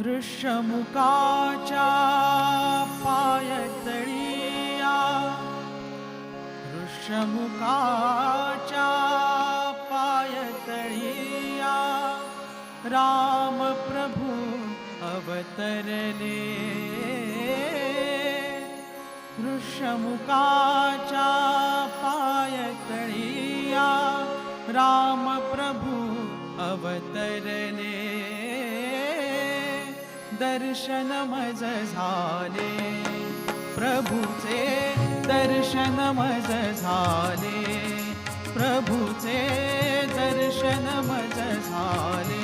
ऋषमुकाचा ऋष्यमुाच ऋषमुकाचा ऋष्यमुचिया रामप्रभु अवतरे ऋष्यमुचिया रामप्रभु अवतरे दर्शन मज झाले. प्रभूचे दर्शन मज झाले. प्रभूचे दर्शन मज झाले.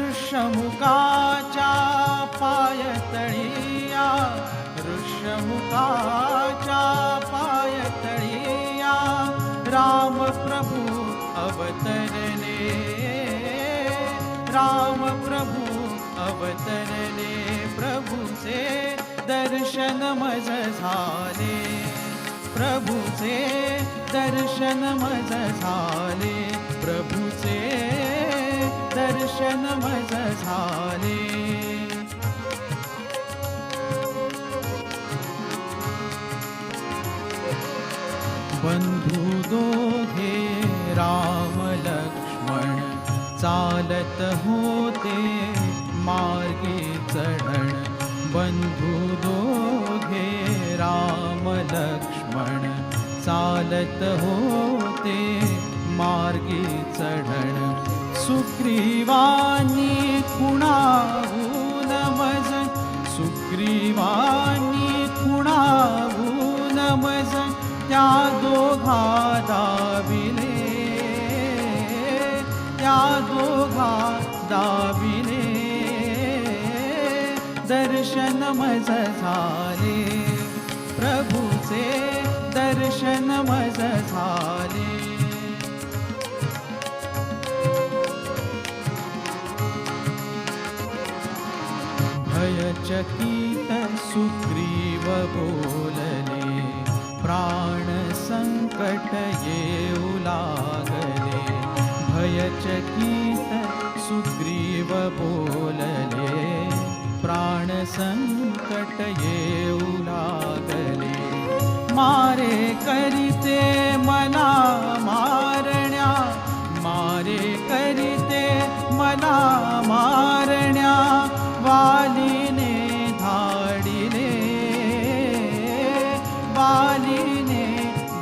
ऋषमुखाच्या पायतळिया ऋषमुखाच्या पायतळिया राम प्रभू अवतरले राम प्रभु अवतरले प्रभुचे दर्शन मज झाले. प्रभुचे दर्शन मज झाले. प्रभुचे दर्शन मज झाले. बंधू दोघे राम लक्ष्मण चालत होते मार्गे चढण. बंधू दोघे राम लक्ष्मण. चालत होते मार्गे चढण. सुग्रीवानी कुणाहून मज सुग्रीवानी कुणाहून मज त्या दोघा दाविने दर्शन मज झाले. प्रभूचे दर्शन मज झाले. भयचकित सुग्रीव बोलले प्राण संकट येऊ लागले. भयचकित बोलले प्राण संकट येऊ लागले. मारे करीते मना मारण्या मारे करीते मला मारण्या वालीने धाडिले वालीने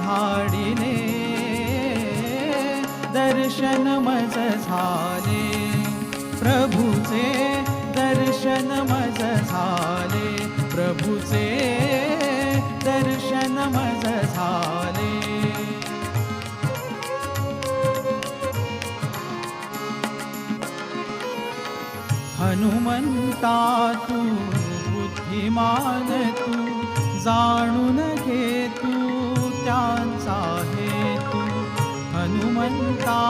धाडिले दर्शन मज झाले प्रभूचे दर्शन मज झाले. प्रभूचे दर्शन मज झाले. हनुमंता तू बुद्धिमान तू जाणून घे तू त्यांचा हेतू. हनुमंता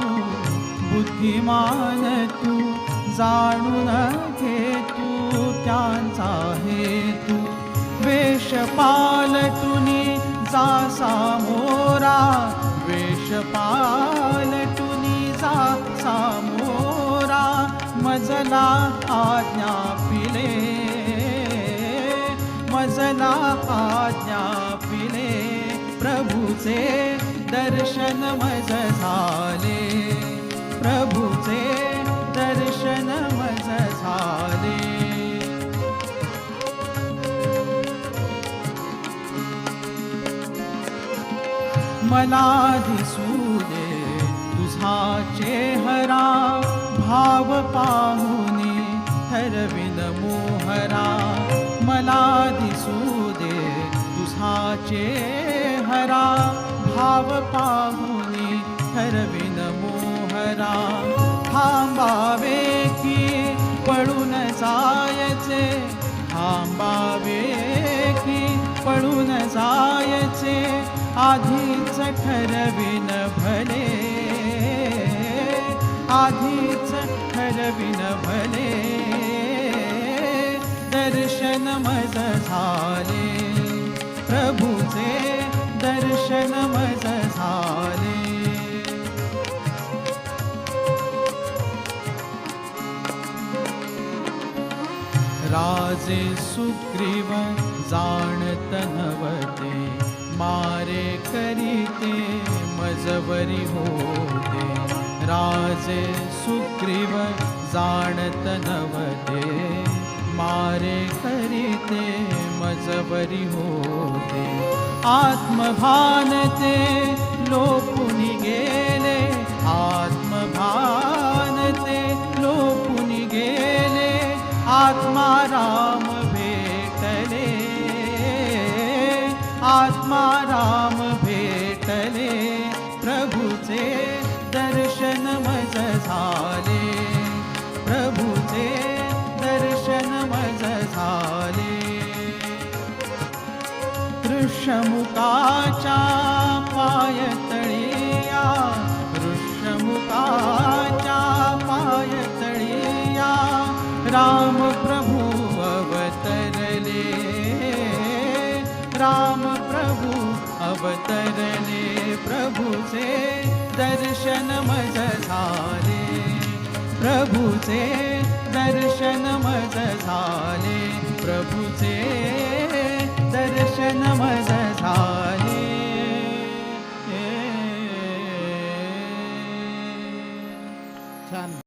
तू बुद्धिमान तू जाणून घे तू त्यांचा हेतू. वेश तुनी जासा मोरा वेश तुनी जासा मोरा मजला आज्ञा पिले. मजला आज्ञा पिले प्रभूचे दर्शन मज झाले. प्रभूचे दर्शन मज झाले. मला दिसू दे तुझा चेहरा भाव पाहुनी ठरविन मोहरा. मला दिसू दे तुझा चेहरा भाव पाहुनी ठरविन मोहरा थांबावे की पळून जायचे. थांबावे की पळून जायचे. आधीच ठरविन भले. आधीच ठरविन भले. दर्शन मज झाले. प्रभूचे दर्शन मज झाले. राजे सुग्रीव जाणत नवते मारे करीते मजवरी होते. राजे सुग्रीव जाणत नवते मारे करीते मजवरी होते. आत्मभानते लोपुनी गेले. आत्मभान आत्मा राम भेटले. आत्मा राम भेटले. प्रभूचे दर्शन मज झाले. प्रभूचे दर्शन मज झाले. कृष्णमुखाच्या पायतळिया राम प्रभु अवतरले। राम प्रभु अवतरले प्रभुचे दर्शन मज झाले। प्रभूचे दर्शन मज झाले। प्रभूचे दर्शन मज झाले। छान.